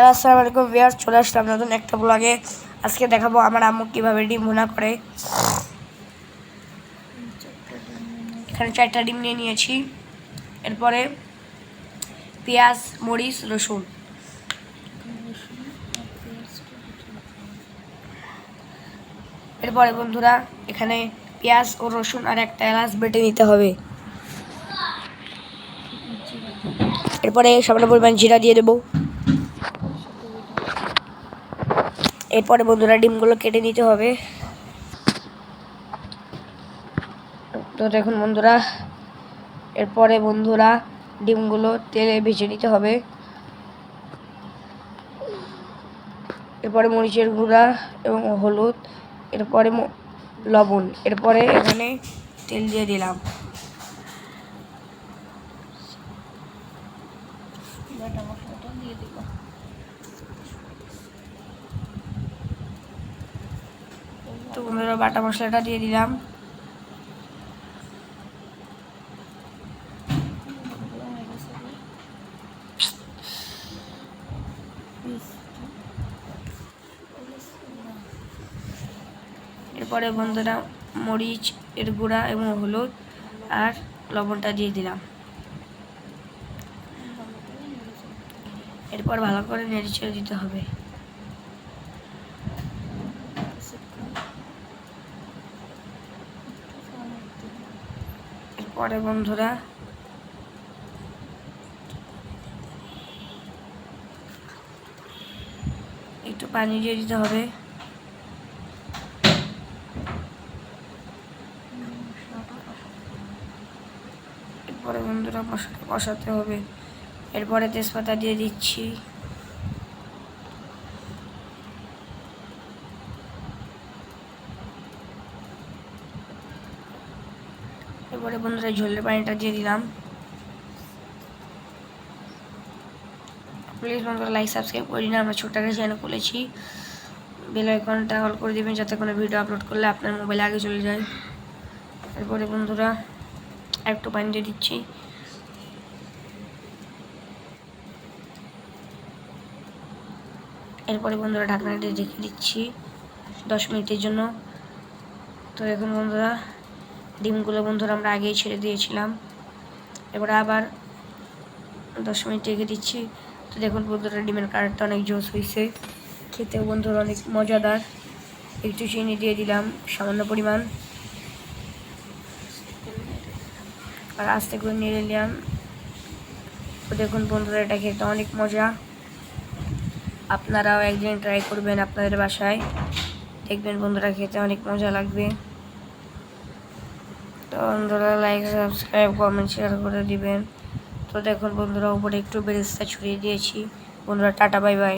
Hello, আসসালামু আলাইকুম viewers, চলে আসলাম নতুন একটা ব্লগে আজকে দেখাবো আমার আম্মু কীভাবে ডিম ভুনা করে। এখানে চারটা ডিম নিয়ে নিয়েছি। এরপরে পেঁয়াজ, মরিচ, রসুন। এরপরে বন্ধুরা, এখানে পেঁয়াজ ও রসুন আর একটা এলাচ বেটে নিতে হবে। এরপরে সামান্য পরিমাণ জিরা দিয়ে দেবো। এরপরে বন্ধুরা ডিমগুলো কেটে নিতে হবে। তো দেখুন বন্ধুরা, এরপরে বন্ধুরা ডিমগুলো তেলে ভেজে নিতে হবে। এরপরে মরিচের গুঁড়া এবং হলুদ, এরপরে লবণ, এরপরে এখানে তেল দিয়ে দিলাম। দিয়ে দিব। বন্ধুরা বাটা মশলাটা দিয়ে দিলাম। এরপরে বন্ধুরা মরিচ, এর গুঁড়া এবং হলুদ আর লবণটা দিয়ে দিলাম। এরপর ভালো করে নেড়ে ছেড়ে দিতে হবে। এরপরে বন্ধুরা। একটু পানি দিয়ে দিতে হবে। এরপরে বন্ধুরা কষাতে হবে। এরপরে তেজপাতা দিয়ে দিচ্ছি। এরপরে বন্ধুরা ঝোলের পানিটা দিয়ে দিলাম। প্লিজ বন্ধুরা লাইক সাবস্ক্রাইব করি না আমরা ছোট্ট একটা চ্যানেল খুলেছি। বেল আইকনটা অল করে দিবেন, যাতে কোনো ভিডিও আপলোড করলে আপনার মোবাইলে আগে চলে যায়। এরপরে বন্ধুরা একটু পানি দিয়ে দিচ্ছি। এরপরে বন্ধুরা ঢাকনা দিয়ে রেখে দিচ্ছি দশ মিনিটের জন্য। তো এখন বন্ধুরা ডিমগুলো বন্ধুরা আমরা আগেই ছেড়ে দিয়েছিলাম। এবারে আবার দশ মিনিট রেখে দিচ্ছি। তো দেখুন বন্ধুরা, ডিমের কালারটা অনেক জোস হয়েছে খেতেও বন্ধুরা অনেক মজাদার। একটু চিনি দিয়ে দিলাম, সামান্য পরিমাণ। আর আস্তে করে নিয়ে নিলাম। তো দেখুন বন্ধুরা, এটা খেতে অনেক মজা। আপনারাও একদিন ট্রাই করবেন আপনাদের বাসায়। দেখবেন বন্ধুরা, খেতে অনেক মজা লাগবে। বন্ধুরা লাইক সাবস্ক্রাইব কমেন্ট শেয়ার করে দিবেন। তো দেখুন বন্ধুরা, উপরে একটু বেরেস্তা ছড়িয়ে দিয়েছি। বন্ধুরা, টাটা বাই বাই